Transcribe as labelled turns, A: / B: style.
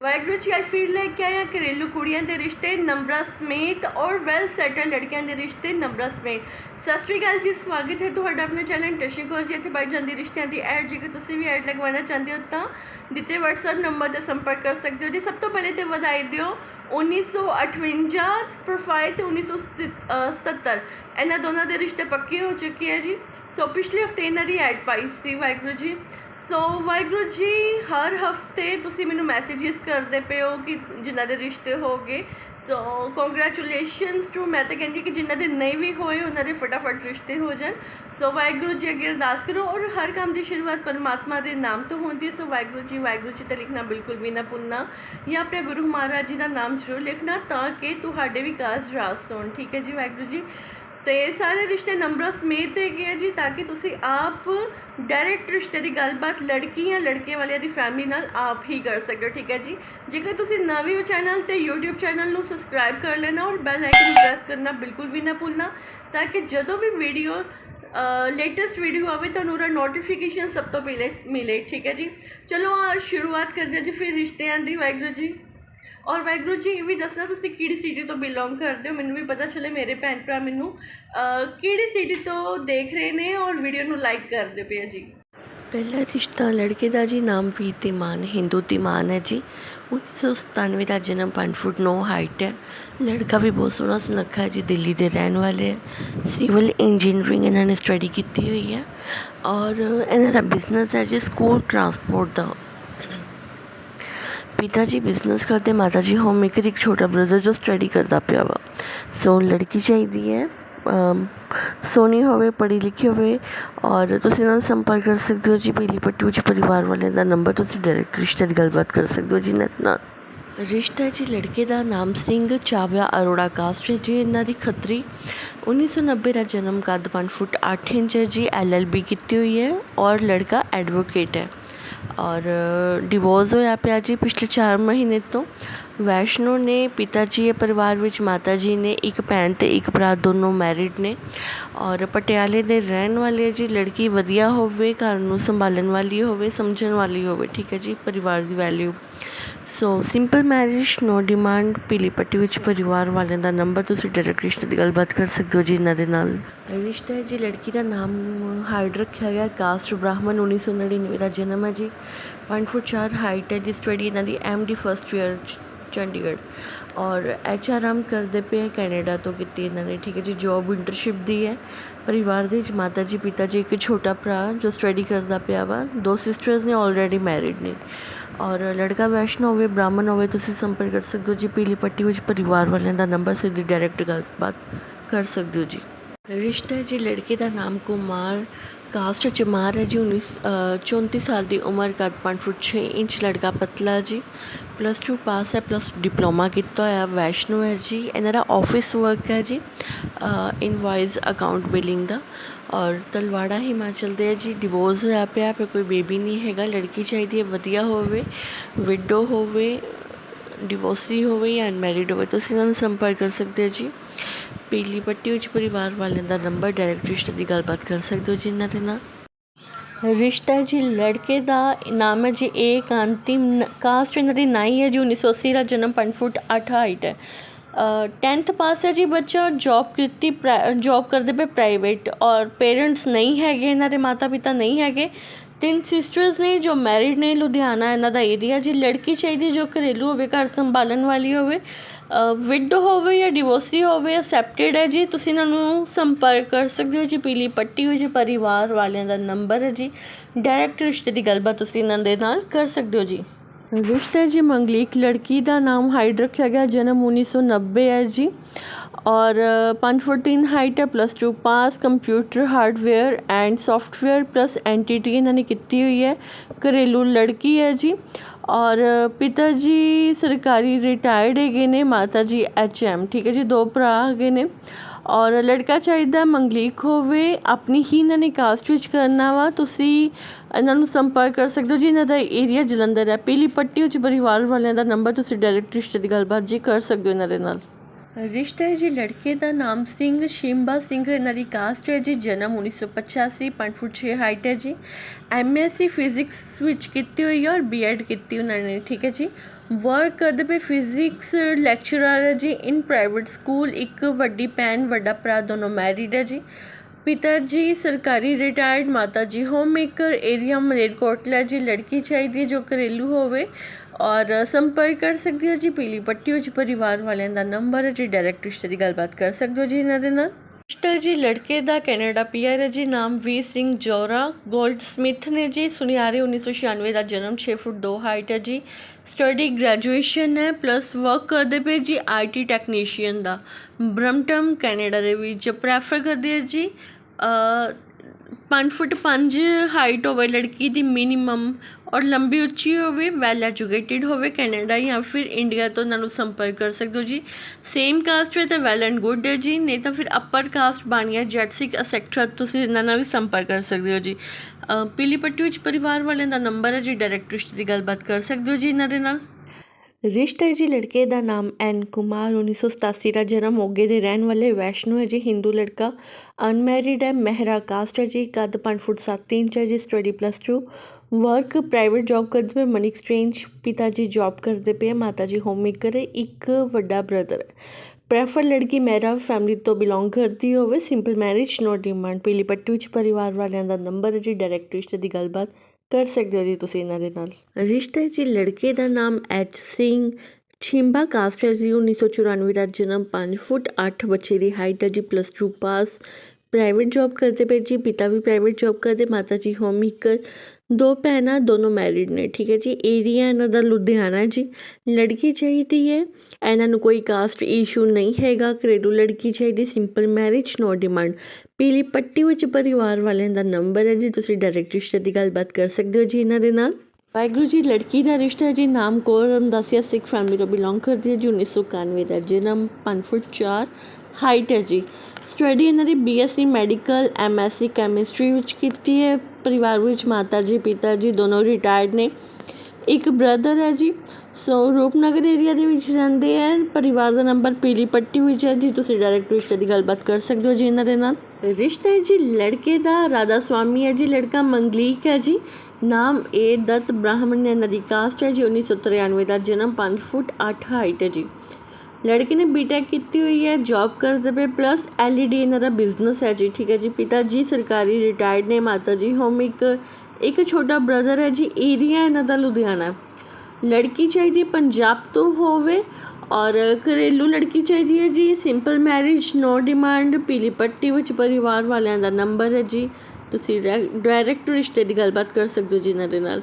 A: ਵਾਹਿਗੁਰੂ ਜੀ ਅੱਜ ਫਿਰ ਲੈ ਕੇ ਆਇਆ ਘਰੇਲੂ ਕੁੜੀਆਂ ਦੇ ਰਿਸ਼ਤੇ, ਨੰਬਰਾਂ ਸਮੇਤ ਔਰ ਵੈਲ ਸੈਟਲ ਲੜਕੀਆਂ ਦੇ ਰਿਸ਼ਤੇ, ਨੰਬਰਾਂ ਸਮੇਤ। ਸਤਿ ਸ਼੍ਰੀ ਅਕਾਲ ਜੀ, ਸਵਾਗਤ ਹੈ ਤੁਹਾਡਾ ਆਪਣੇ ਚੈਨਲ ਟਸ਼ੀ ਕੌਰ ਜੀ ਇੱਥੇ ਬਾਈ ਜਾਂਦੀ ਰਿਸ਼ਤਿਆਂ ਦੀ ਐਡ ਜੇਕਰ ਤੁਸੀਂ ਵੀ ਐਡ ਲਗਵਾਉਣਾ ਚਾਹੁੰਦੇ ਹੋ ਤਾਂ ਦਿੱਤੇ WhatsApp ਨੰਬਰ ਤੇ ਸੰਪਰਕ ਕਰ ਸਕਦੇ ਹੋ। ਜੀ, ਸਭ ਤੋਂ ਪਹਿਲੇ ਤੇ ਵਧਾਈ ਦਿਓ। 1958 ਪ੍ਰੋਫਾਈਲ ਤੇ 1977 ਇਹਨਾਂ ਦੋਨਾਂ ਦੇ ਰਿਸ਼ਤੇ ਪੱਕੇ ਹੋ ਚੁੱਕੇ ਹੈ ਜੀ। ਸੋ ਪਿਛਲੇ ਹਫ਼ਤੇ ਇਹਨਾਂ ਦੀ ਐਡ ਪਾਈ ਸੀ ਵਾਹਿਗੁਰੂ ਜੀ। ਸੋ ਵਾਹਿਗੁਰੂ ਜੀ, ਹਰ ਹਫ਼ਤੇ ਤੁਸੀਂ ਮੈਨੂੰ ਮੈਸੇजेस ਕਰਦੇ ਪਏ ਹੋ ਕਿ ਜਿਨ੍ਹਾਂ ਦੇ ਰਿਸ਼ਤੇ ਹੋ ਗਏ। ਸੋ ਕੰਗ੍ਰੈਚੁਲੇਸ਼ਨਸ ਟੂ ਮੈਂ ਤਾਂ ਕਹਿੰਦੀ ਕਿ ਜਿਨ੍ਹਾਂ ਦੇ ਨਹੀਂ ਵੀ ਹੋਏ, ਉਹਨਾਂ ਦੇ ਫਟਾਫਟ ਰਿਸ਼ਤੇ ਹੋ ਜਾਣ। ਸੋ ਵਾਹਿਗੁਰੂ ਜੀ, ਅੱਗੇ ਅਰਦਾਸ ਕਰੋ ਔਰ ਹਰ ਕੰਮ ਦੀ ਸ਼ੁਰੂਆਤ ਪਰਮਾਤਮਾ ਦੇ ਨਾਮ ਤੋਂ ਹੁੰਦੀ ਹੈ। ਸੋ ਵਾਹਿਗੁਰੂ ਜੀ ਵਾਹਿਗੁਰੂ ਜੀ ਤਾਂ ਲਿਖਣਾ ਬਿਲਕੁਲ ਵੀ ਨਾ ਭੁੱਲਣਾ ਜਾਂ ਆਪਣੇ ਗੁਰੂ ਮਹਾਰਾਜ ਜੀ ਦਾ ਨਾਮ ਜ਼ਰੂਰ ਲਿਖਣਾ ਤਾਂ ਕਿ ਤੁਹਾਡੇ ਵੀ ਕਾਜ ਰਾਸ ਹੋਣ। ਠੀਕ ਹੈ ਜੀ, ਵਾਹਿਗੁਰੂ ਜੀ। ਤੇ ਸਾਰੇ ਰਿਸ਼ਤੇ ਨੰਬਰਾਂ ਸਮੇਤ ਹੈਗੇ ਆ ਜੀ, ਤਾਂ ਕਿ ਤੁਸੀਂ ਆਪ ਡਾਇਰੈਕਟ ਰਿਸ਼ਤੇ ਦੀ ਗੱਲਬਾਤ ਲੜਕੀ ਜਾਂ ਲੜਕੇ ਵਾਲਿਆਂ ਦੀ ਫੈਮਿਲੀ ਨਾਲ ਆਪ ਹੀ ਕਰ ਸਕਦੇ ਠੀਕ ਹੈ ਜੀ? ਜੇਕਰ ਤੁਸੀਂ ਨਵੇਂ ਹੋ ਚੈਨਲ ਤੇ YouTube ਚੈਨਲ ਨੂੰ ਸਬਸਕ੍ਰਾਈਬ ਕਰ ਲੈਣਾ ਔਰ ਬੈਲ ਆਈਕਨ ਪ੍ਰੈਸ ਕਰਨਾ ਬਿਲਕੁਲ ਵੀ ਨਾ ਭੁੱਲਣਾ, ਤਾਂ ਕਿ ਜਦੋਂ ਵੀ ਵੀਡੀਓ ਲੇਟੈਸਟ ਵੀਡੀਓ ਆਵੇ, ਤੁਹਾਨੂੰ ਉਹਦਾ ਨੋਟੀਫਿਕੇਸ਼ਨ ਸਭ ਤੋਂ ਪਹਿਲੇ ਮਿਲੇ, ਠੀਕ ਹੈ ਜੀ? ਚਲੋ, ਆ ਸ਼ੁਰੂਆਤ ਕਰਦੇ ਹਾਂ ਜੀ, ਫਿਰ ਰਿਸ਼ਤਿਆਂ ਦੀ, ਵਾਹਿਗੁਰੂ ਜੀ। ਔਰ ਵਾਹਿਗੁਰੂ ਜੀ ਇਹ ਵੀ ਦੱਸਣਾ, ਤੁਸੀਂ ਕਿਹੜੀ ਸਿਟੀ ਤੋਂ ਬਿਲੋਂਗ ਕਰਦੇ ਹੋ? ਮੈਨੂੰ ਵੀ ਪਤਾ ਚੱਲੇ, ਮੇਰੇ ਭੈਣ ਭਰਾ ਮੈਨੂੰ ਕਿਹੜੀ ਸਿਟੀ ਤੋਂ ਦੇਖ ਰਹੇ ਨੇ ਔਰ ਵੀਡੀਓ ਨੂੰ ਲਾਈਕ ਕਰਦੇ ਪਏ ਆ ਜੀ?
B: ਪਹਿਲਾ ਰਿਸ਼ਤਾ ਲੜਕੇ ਦਾ ਜੀ, ਨਾਮ ਵੀਰ ਤਿਮਾਨ ਹਿੰਦੂ ਤਿਮਾਨ ਹੈ ਜੀ। 1997 ਦਾ ਜਨਮ 5 ਫੁੱਟ 9 ਹਾਈਟ ਹੈ। ਲੜਕਾ ਵੀ ਬਹੁਤ ਸੋਹਣਾ ਸੁਨੱਖਾ ਹੈ ਜੀ, ਦਿੱਲੀ ਦੇ ਰਹਿਣ ਵਾਲੇ ਹੈ। ਸਿਵਲ ਇੰਜੀਨੀਅਰਿੰਗ ਇਹਨਾਂ ਨੇ ਸਟੱਡੀ ਕੀਤੀ ਹੋਈ ਹੈ। ਔਰ ਇਹਨਾਂ ਦਾ ਬਿਜ਼ਨਸ ਹੈ ਜੀ ਸਕੂਲ ਟਰਾਂਸਪੋਰਟ ਦਾ। ਪਿਤਾ ਜੀ ਬਿਜ਼ਨਸ ਕਰਦੇ ਮਾਤਾ ਜੀ ਹੋਮ ਮੇਕਰ ਇੱਕ ਛੋਟਾ ਬ੍ਰਦਰ ਜੋ ਸਟੱਡੀ ਕਰਦਾ ਪਿਆ ਵਾ ਸੋ ਲੜਕੀ ਚਾਹੀਦੀ ਹੈ ਸੋਹਣੀ ਹੋਵੇ ਪੜ੍ਹੀ ਲਿਖੀ ਹੋਵੇ ਔਰ ਤੁਸੀਂ ਇਹਨਾਂ ਨਾਲ ਸੰਪਰਕ ਕਰ ਸਕਦੇ ਹੋ ਜੀ ਪੀਲੀ ਪੱਟੂ ਜੀ ਪਰਿਵਾਰ ਵਾਲਿਆਂ ਦਾ ਨੰਬਰ ਤੁਸੀਂ ਡਾਇਰੈਕਟ ਰਿਸ਼ਤੇ ਦੀ ਗੱਲਬਾਤ ਕਰ ਸਕਦੇ ਹੋ ਜੀ ਇਹਨਾਂ ਨਾਲ ਰਿਸ਼ਤਾ ਜੀ ਲੜਕੇ ਦਾ ਨਾਮ ਸਿੰਘ ਚਾਵਲਾ ਅਰੋੜਾ ਕਾਸਟ ਹੈ ਜੀ ਇਹਨਾਂ ਦੀ ਖੱਤਰੀ 1990 ਦਾ ਜਨਮ ਕੱਦ 5 ਫੁੱਟ 8 ਇੰਚ ਹੈ ਜੀ ਐਲਐਲਬੀ ਕੀਤੀ ਹੋਈ ਹੈ ਔਰ ਲੜਕਾ ਐਡਵੋਕੇਟ ਹੈ ਔਰ ਡਿਵੋਰਸ ਹੋਇਆ ਪਿਆ ਜੀ ਪਿਛਲੇ ਚਾਰ ਮਹੀਨੇ ਤੋਂ ਵੈਸ਼ਨੋ ਨੇ ਪਿਤਾ ਜੀ ਦੇ ਪਰਿਵਾਰ ਵਿੱਚ ਮਾਤਾ ਜੀ ਨੇ ਇੱਕ ਭੈਣ ਅਤੇ ਇੱਕ ਭਰਾ ਦੋਨੋਂ ਮੈਰਿਡ ਨੇ। ਔਰ ਪਟਿਆਲੇ ਦੇ ਰਹਿਣ ਵਾਲੇ ਜੀ, ਲੜਕੀ ਵਧੀਆ ਹੋਵੇ, ਘਰ ਨੂੰ ਸੰਭਾਲਣ ਵਾਲੀ ਹੋਵੇ, ਸਮਝਣ ਵਾਲੀ ਹੋਵੇ, ਠੀਕ ਹੈ ਜੀ, ਪਰਿਵਾਰ ਦੀ value so simple marriage no demand ਪੀਲੀ ਪੱਟੀ ਵਿੱਚ ਪਰਿਵਾਰ ਵਾਲਿਆਂ ਦਾ ਨੰਬਰ ਤੁਸੀਂ ਡਾਇਰੈਕਟ ਰਿਸ਼ਤੇ ਦੀ ਗੱਲਬਾਤ ਕਰ ਸਕਦੇ ਹੋ ਜੀ ਇਹਨਾਂ ਦੇ ਨਾਲ। ਰਿਸ਼ਤਾ ਹੈ ਜੀ, ਲੜਕੀ ਦਾ ਨਾਮ ਹਾਈਡ ਰੱਖਿਆ ਗਿਆ, ਕਾਸਟ ਬ੍ਰਾਹਮਣ 1999 ਦਾ ਜਨਮ ਹੈ ਜੀ। 5 ਫੁੱਟ 4 ਹਾਈਟ ਹੈ ਜੀ ਸਟੱਡੀ ਇਹਨਾਂ ਦੀ ਐਮਡੀ ਫਰਸਟ ਈਅਰ ਚੰਡੀਗੜ੍ਹ। ਔਰ ਐਚ ਆਰ ਐਮ ਕਰਦੇ ਪਏ ਹੈ ਕੈਨੇਡਾ ਤੋਂ ਕੀਤੀ ਇਹਨਾਂ ਨੇ, ਠੀਕ ਹੈ ਜੀ ਜੋਬ ਇੰਟਰਸ਼ਿਪ ਦੀ ਹੈ। ਪਰਿਵਾਰ ਦੇ ਵਿੱਚ ਮਾਤਾ ਜੀ ਪਿਤਾ ਜੀ ਇੱਕ ਛੋਟਾ ਭਰਾ ਜੋ ਸਟੱਡੀ ਕਰਦਾ ਪਿਆ ਵਾ। ਦੋ ਸਿਸਟਰਸ ਨੇ ਆਲਰੇਡੀ ਮੈਰਿਡ ਨੇ। ਔਰ ਲੜਕਾ ਵੈਸ਼ਨੋ ਹੋਵੇ, ਬ੍ਰਾਹਮਣ ਹੋਵੇ, ਤੁਸੀਂ ਸੰਪਰਕ ਕਰ ਸਕਦੇ ਹੋ ਜੀ। ਪੀਲੀ ਪੱਟੀ ਵਿੱਚ ਪਰਿਵਾਰ ਵਾਲਿਆਂ ਦਾ ਨੰਬਰ ਸਿੱਧੀ ਡਾਇਰੈਕਟ ਗੱਲਬਾਤ ਕਰ ਸਕਦੇ ਹੋ ਜੀ। ਰਿਸ਼ਤਾ ਹੈ ਜੀ, ਲੜਕੇ ਦਾ ਨਾਮ ਕੁਮਾਰ ਕਾਸਟ ਚਮਾਰ ਹੈ ਜੀ 19 ਅ, 34 ਸਾਲ ਦੀ ਉਮਰ ਕੱਦ 5 ਫੁੱਟ 6 ਇੰਚ ਲੜਕਾ ਪਤਲਾ ਜੀ। ਪਲੱਸ 2 ਪਾਸ ਹੈ ਪਲੱਸ ਡਿਪਲੋਮਾ ਕੀਤਾ ਹੋਇਆ ਵੈਸ਼ਨੋ ਹੈ ਜੀ। ਇਹਨਾਂ ਦਾ ਆਫਿਸ ਵਰਕ ਹੈ ਜੀ ਇਨਵਾਇਸ ਅਕਾਊਂਟ ਬਿਲਿੰਗ ਦਾ। ਔਰ ਤਲਵਾੜਾ ਹਿਮਾਚਲ ਦੇ ਹੈ ਜੀ ਡਿਵੋਰਸ ਹੋਇਆ ਪਿਆ ਪਰ ਕੋਈ ਬੇਬੀ ਨਹੀਂ ਹੈਗਾ ਲੜਕੀ ਚਾਹੀਦੀ ਹੈ ਵਧੀਆ ਹੋਵੇ ਵਿਡੋ ਹੋਵੇ ਡਿਵੋਰਸੀ ਹੋਵੇ ਜਾਂ ਅਨਮੈਰਿਡ ਹੋਵੇ ਤੁਸੀਂ ਇਹਨਾਂ ਨੂੰ ਸੰਪਰਕ ਕਰ ਸਕਦੇ ਹੋ ਜੀ। ਪੀਲੀ ਪੱਟੀ ਵਿੱਚ ਪਰਿਵਾਰ ਵਾਲਿਆਂ ਦਾ ਨੰਬਰ ਡਾਇਰੈਕਟ ਰਿਸ਼ਤੇ ਦੀ ਗੱਲਬਾਤ ਕਰ ਸਕਦੇ ਹੋ ਜੀ ਇਹਨਾਂ ਦੇ ਨਾਲ। ਰਿਸ਼ਤਾ ਹੈ ਜੀ, ਲੜਕੇ ਦਾ ਨਾਮ ਹੈ ਜੀ ਏ ਕਾਂਤਿਮ ਕਾਸਟ ਇਹਨਾਂ ਦੀ ਨਾਈ ਹੈ ਜੀ 1980 ਦਾ ਜਨਮ 5 ਫੁੱਟ 8 ਹਾਈਟ ਹੈ। 10th ਪਾਸ ਹੈ ਜੀ ਬੱਚਾ ਜੌਬ ਕੀਤੀ ਜੌਬ ਕਰਦੇ ਪਏ ਪ੍ਰਾਈਵੇਟ ਔਰ ਪੇਰੈਂਟਸ ਨਹੀਂ ਹੈਗੇ, ਇਹਨਾਂ ਦੇ ਮਾਤਾ ਪਿਤਾ ਨਹੀਂ ਹੈਗੇ। ਤਿੰਨ ਸਿਸਟਰਸ ਨੇ ਜੋ ਮੈਰਿਡ ਨੇ, ਲੁਧਿਆਣਾ ਇਹਨਾਂ ਦਾ ਏਰੀਆ ਜੀ ਲੜਕੀ ਚਾਹੀਦੀ ਜੋ ਘਰੇਲੂ ਹੋਵੇ, ਘਰ ਸੰਭਾਲਣ ਵਾਲੀ ਹੋਵੇ ਵਿਡੋ ਹੋਵੇ ਜਾਂ ਡਿਵੋਰਸੀ ਹੋਵੇ ਅਸੈਪਟਡ ਹੈ ਜੀ। ਤੁਸੀਂ ਇਹਨਾਂ ਨੂੰ ਸੰਪਰਕ ਕਰ ਸਕਦੇ ਹੋ ਜੀ, ਪੀਲੀ ਪੱਟੀ ਹੋਈ ਜੀ, ਪਰਿਵਾਰ ਵਾਲਿਆਂ ਦਾ ਨੰਬਰ ਹੈ ਜੀ। ਡਾਇਰੈਕਟ ਰਿਸ਼ਤੇ ਦੀ ਗੱਲਬਾਤ ਤੁਸੀਂ ਇਹਨਾਂ ਦੇ ਨਾਲ ਕਰ ਸਕਦੇ ਹੋ ਜੀ। ਰਿਸ਼ਤਾ ਹੈ ਜੀ ਮੰਗਲੀਕ ਲੜਕੀ ਦਾ ਨਾਮ ਹਾਈਡ ਰੱਖਿਆ ਗਿਆ, ਜਨਮ 1990 ਹੈ ਜੀ। ਔਰ 5 ਫੁੱਟ 3 ਹਾਈਟ ਹੈ plus 2 pass computer hardware and software plus NTT ਇਹਨਾਂ ਨੇ ਕੀਤੀ ਹੋਈ ਹੈ, ਘਰੇਲੂ ਲੜਕੀ ਹੈ ਜੀ। ਔਰ ਪਿਤਾ ਜੀ ਸਰਕਾਰੀ ਰਿਟਾਇਰਡ ਹੈਗੇ ਨੇ, ਮਾਤਾ ਜੀ ਐਚ ਐਮ ਠੀਕ ਹੈ ਜੀ, ਦੋ ਭਰਾ ਹੈਗੇ ਨੇ। ਔਰ ਲੜਕਾ ਚਾਹੀਦਾ ਮੰਗਲੀਕ ਹੋਵੇ, ਆਪਣੀ ਹੀ ਇਹਨਾਂ ਨੇ ਕਾਸਟ ਵਿੱਚ ਕਰਨਾ ਵਾ, ਤੁਸੀਂ ਇਹਨਾਂ ਨੂੰ ਸੰਪਰਕ ਕਰ ਸਕਦੇ ਹੋ ਜੀ ਇਹਨਾਂ ਦਾ ਏਰੀਆ ਜਲੰਧਰ ਹੈ। ਪੀਲੀ ਪੱਟੀ ਵਿੱਚ ਪਰਿਵਾਰ ਵਾਲਿਆਂ ਦਾ ਨੰਬਰ ਤੁਸੀਂ ਡਾਇਰੈਕਟ ਰਿਸ਼ਤੇ ਦੀ ਗੱਲਬਾਤ ਜੀ ਕਰ ਸਕਦੇ ਹੋ ਇਹਨਾਂ ਦੇ ਨਾਲ।
A: ਰਿਸ਼ਤਾ ਹੈ ਜੀ ਲੜਕੇ ਦਾ ਨਾਮ ਸਿੰਘ, ਸ਼ਿੰਬਾ ਸਿੰਘ, ਇਹਨਾਂ ਦੀ ਕਾਸਟ ਹੈ ਜੀ, ਜਨਮ 1985 5 ਫੁੱਟ 6 ਹਾਈਟ ਹੈ ਜੀ। ਐਮਐਸਸੀ ਫਿਜ਼ਿਕਸ ਵਿੱਚ ਕੀਤੀ ਹੋਈ ਹੈ ਔਰ ਬੀਐਡ ਕੀਤੀ ਉਹਨਾਂ ਨੇ, ਠੀਕ ਹੈ ਜੀ। ਵਰਕ ਕਰਦੇ ਪਏ ਫਿਜ਼ਿਕਸ ਲੈਕਚਰਰ ਹੈ ਜੀ ਇਨ ਪ੍ਰਾਈਵੇਟ ਸਕੂਲ ਇੱਕ ਵੱਡੀ ਭੈਣ, ਵੱਡਾ ਭਰਾ, ਦੋਨੋਂ ਮੈਰਿਡ ਹੈ ਜੀ। ਪਿਤਾ ਜੀ ਸਰਕਾਰੀ ਰਿਟਾਇਰਡ ਮਾਤਾ ਜੀ ਹੋਮ ਮੇਕਰ ਏਰੀਆ ਮਲੇਰਕੋਟਲਾ ਜੀ ਲੜਕੀ ਚਾਹੀਦੀ ਹੈ ਜੋ ਘਰੇਲੂ ਹੋਵੇ ਔਰ ਸੰਪਰਕ ਕਰ ਸਕਦੇ ਹੋ ਜੀ, ਪੀਲੀ ਪੱਟੀ ਵਿੱਚ ਪਰਿਵਾਰ ਵਾਲਿਆਂ ਦਾ ਨੰਬਰ ਹੈ ਜੀ ਡਾਇਰੈਕਟ ਰਿਸ਼ਤੇ ਦੀ ਗੱਲਬਾਤ ਕਰ ਸਕਦੇ ਹੋ ਜੀ ਇਹਨਾਂ ਦੇ ਨਾਲ। ਰਿਸ਼ਤਾ ਜੀ, ਲੜਕੇ ਦਾ ਕੈਨੇਡਾ ਪੀਆਰ ਹੈ ਜੀ, ਨਾਮ ਵੀ ਸਿੰਘ ਜੋਰਾ ਗੋਲਡ ਸਮਿਥ ਨੇ ਜੀ, ਸੁਨਿਆਰੇ 1996 ਦਾ ਜਨਮ 6 ਫੁੱਟ 2 ਹਾਈਟ ਹੈ ਜੀ। ਸਟੱਡੀ ਗ੍ਰੈਜੂਏਸ਼ਨ ਹੈ ਪਲੱਸ ਵਰਕ ਕਰਦੇ ਪਏ ਜੀ ਆਈਟੀ ਟੈਕਨੀਸ਼ੀਅਨ ਦਾ। ਬ੍ਰਮਟਮ ਕੈਨੇਡਾ ਦੇ ਵਿੱਚ ਪ੍ਰੈਫਰ ਕਰਦੇ ਆ ਜੀ। ਪੰਜ ਫੁੱਟ ਪੰਜ ਹਾਈਟ ਹੋਵੇ, ਲੜਕੀ ਦੀ ਮਿਨੀਮਮ ਔਰ ਲੰਬੀ ਉੱਚੀ ਹੋਵੇ ਵੈਲ ਐਜੂਕੇਟਿਡ ਹੋਵੇ ਕੈਨੇਡਾ ਜਾਂ ਫਿਰ ਇੰਡੀਆ ਤੋਂ ਇਹਨਾਂ ਨੂੰ ਸੰਪਰਕ ਕਰ ਸਕਦੇ ਹੋ ਜੀ। ਸੇਮ ਕਾਸਟ ਹੈ ਤਾਂ ਵੈਲ ਐਂਡ ਗੁੱਡ ਹੈ ਜੀ, ਨਹੀਂ ਤਾਂ ਫਿਰ ਅੱਪਰ ਕਾਸਟ ਬਾਣੀਆ ਜੈਟਸਿਕ ਐਸੈਕਟਰਾ ਤੁਸੀਂ ਇਹਨਾਂ ਨਾਲ ਵੀ ਸੰਪਰਕ ਕਰ ਸਕਦੇ ਹੋ ਜੀ। ਪੀਲੀ ਪੱਟੀ ਵਿੱਚ ਪਰਿਵਾਰ ਵਾਲਿਆਂ ਦਾ ਨੰਬਰ ਹੈ ਜੀ ਡਾਇਰੈਕਟ ਰਿਸ਼ਤੇ ਦੀ ਗੱਲਬਾਤ ਕਰ ਸਕਦੇ ਹੋ ਜੀ ਇਹਨਾਂ ਦੇ ਨਾਲ। ਰਿਸ਼ਤਾ ਹੈ ਜੀ ਲੜਕੇ ਦਾ ਨਾਮ ਐਨ ਕੁਮਾਰ 1987 ਦਾ ਜਨਮ ਮੋਗੇ ਦੇ ਰਹਿਣ ਵਾਲੇ ਵੈਸ਼ਨੂ ਹੈ ਜੀ, ਹਿੰਦੂ ਲੜਕਾ। ਅਨਮੈਰਿਡ ਹੈ, ਮਹਿਰਾ ਕਾਸਟ ਹੈ ਜੀ, ਕੱਦ 5 ਫੁੱਟ 7 ਇੰਚ ਹੈ ਜੀ, study plus 2 work private job ਕਰਦੇ ਪਏ ਮਨੀ ਐਕਸਚੇਂਜ ਪਿਤਾ ਜੀ ਜੌਬ ਕਰਦੇ ਪਏ ਮਾਤਾ ਜੀ ਹੋਮ ਮੇਕਰ ਹੈ, ਇੱਕ ਵੱਡਾ ਬ੍ਰਦਰ ਹੈ। ਪ੍ਰੈਫਰ ਲੜਕੀ ਮਹਿਰਾ ਫੈਮਿਲੀ ਤੋਂ ਬਿਲੋਂਗ ਕਰਦੀ ਹੋਵੇ, ਸਿੰਪਲ ਮੈਰਿਜ, ਨੋ ਡਿਮਾਂਡ, ਪੀਲੀ ਪੱਟੀ ਵਿੱਚ ਪਰਿਵਾਰ ਵਾਲਿਆਂ ਦਾ ਨੰਬਰ ਹੈ ਜੀ, ਡਾਇਰੈਕਟ ਰਿਸ਼ਤੇ ਦੀ ਗੱਲਬਾਤ ਕਰ ਸਕਦੇ ਹੋ ਜੀ ਤੁਸੀਂ ਇਹਨਾਂ ਦੇ ਨਾਲ। ਰਿਸ਼ਤਾ ਹੈ ਜੀ, ਲੜਕੇ ਦਾ ਨਾਮ ਐਚ ਸਿੰਘ, ਛਿੰਬਾ ਕਾਸਟ ਹੈ ਜੀ 1994 ਦਾ ਜਨਮ 5 ਫੁੱਟ 8 ਬੱਚੇ ਦੀ ਹਾਈਟ ਹੈ ਜੀ ਪਲੱਸ 2 ਪਾਸ ਪ੍ਰਾਈਵੇਟ ਜੌਬ ਕਰਦੇ ਪਏ ਜੀ, ਪਿਤਾ ਵੀ ਪ੍ਰਾਈਵੇਟ ਜੌਬ ਕਰਦੇ, ਮਾਤਾ ਜੀ ਹੋਮ ਮੇਕਰ ਦੋ ਭੈਣਾਂ ਦੋਨੋਂ ਮੈਰਿਡ ਨੇ ਠੀਕ ਹੈ ਜੀ ਏਰੀਆ ਇਹਨਾਂ ਦਾ ਲੁਧਿਆਣਾ ਜੀ ਲੜਕੀ ਚਾਹੀਦੀ ਹੈ ਇਹਨਾਂ ਨੂੰ ਕੋਈ ਕਾਸਟ ਇਸ਼ੂ ਨਹੀਂ ਹੈਗਾ ਘਰੇਲੂ ਲੜਕੀ ਚਾਹੀਦੀ ਸਿੰਪਲ ਮੈਰਿਜ ਨੋ ਡਿਮਾਂਡ ਪੀਲੀ ਪੱਟੀ ਵਿੱਚ ਪਰਿਵਾਰ ਵਾਲਿਆਂ ਦਾ ਨੰਬਰ ਹੈ ਜੀ ਤੁਸੀਂ ਡਾਇਰੈਕਟ ਰਿਸ਼ਤੇ ਦੀ ਗੱਲਬਾਤ ਕਰ ਸਕਦੇ ਹੋ ਜੀ ਇਹਨਾਂ ਦੇ ਨਾਲ ਵਾਹਿਗੁਰੂ ਜੀ ਲੜਕੀ ਦਾ ਰਿਸ਼ਤਾ ਜੀ ਨਾਮ ਕੌਰ ਰਮਦਾਸੀਆ ਸਿੱਖ ਫੈਮਿਲੀ ਤੋਂ ਬਿਲੋਂਗ ਕਰਦੀ ਹੈ ਜੀ 1991 ਦਾ ਜਨਮ 5 ਫੁੱਟ 4 ਹਾਈਟ ਹੈ ਜੀ ਸਟੱਡੀ ਇਹਨਾਂ ਦੀ ਬੀਐਸਸੀ ਮੈਡੀਕਲ ਐਮਐਸਸੀ ਕੈਮਿਸਟਰੀ ਵਿੱਚ ਕੀਤੀ ਹੈ। ਪਰਿਵਾਰ ਵਿੱਚ ਮਾਤਾ ਜੀ, ਪਿਤਾ ਜੀ ਦੋਨੋਂ ਰਿਟਾਇਰਡ ਨੇ। ਇੱਕ ਬ੍ਰਦਰ ਹੈ ਜੀ, ਸੋ ਰੂਪਨਗਰ ਏਰੀਆ ਦੇ ਵਿੱਚ ਰਹਿੰਦੇ ਹੈ। ਪਰਿਵਾਰ ਦਾ ਨੰਬਰ ਪੀਲੀ ਪੱਟੀ ਵਿੱਚ ਹੈ ਜੀ। ਤੁਸੀਂ ਡਾਇਰੈਕਟ ਰਿਸ਼ਤੇ ਦੀ ਗੱਲਬਾਤ ਕਰ ਸਕਦੇ ਹੋ ਜੀ ਇਹਨਾਂ ਦੇ ਨਾਲ। ਰਿਸ਼ਤਾ ਹੈ ਜੀ, ਲੜਕੇ ਦਾ ਰਾਧਾ ਸਵਾਮੀ ਹੈ ਜੀ, ਲੜਕਾ ਮੰਗਲੀਕ ਹੈ ਜੀ। ਨਾਮ ਏ ਦੱਤ ਬ੍ਰਾਹਮਣ ਹੈ। ਇਹਨਾਂ ਦੀ ਕਾਸਟ ਹੈ ਜੀ 1993 ਦਾ ਜਨਮ 5 ਫੁੱਟ 8 ਹਾਈਟ ਹੈ ਜੀ। ਲੜਕੇ ਨੇ ਬੀਟੈਕ ਕੀਤੀ ਹੋਈ ਹੈ ਜੌਬ ਕਰਦੇ ਪਏ ਪਲੱਸ ਐਲਈਡੀ ਇਹਨਾਂ ਦਾ ਬਿਜ਼ਨਸ ਹੈ ਜੀ, ਠੀਕ ਹੈ ਜੀ। ਪਿਤਾ ਜੀ ਸਰਕਾਰੀ ਰਿਟਾਇਰਡ ਨੇ ਮਾਤਾ ਜੀ ਹੋਮ ਇੱਕ ਇੱਕ ਛੋਟਾ ਬ੍ਰਦਰ ਹੈ ਜੀ ਏਰੀਆ ਇਹਨਾਂ ਦਾ ਲੁਧਿਆਣਾ। ਲੜਕੀ ਚਾਹੀਦੀ ਪੰਜਾਬ ਤੋਂ ਹੋਵੇ ਔਰ ਘਰੇਲੂ ਲੜਕੀ ਚਾਹੀਦੀ ਹੈ ਜੀ ਸਿੰਪਲ ਮੈਰਿਜ ਨੋ ਡਿਮਾਂਡ ਪੀਲੀ ਪੱਟੀ ਵਿੱਚ ਪਰਿਵਾਰ ਵਾਲਿਆਂ ਦਾ ਨੰਬਰ ਹੈ ਜੀ। ਤੁਸੀਂ ਡਾਇਰੈਕਟ ਰਿਸ਼ਤੇ ਦੀ ਗੱਲਬਾਤ ਕਰ ਸਕਦੇ ਹੋ ਜੀ ਇਹਨਾਂ ਦੇ ਨਾਲ।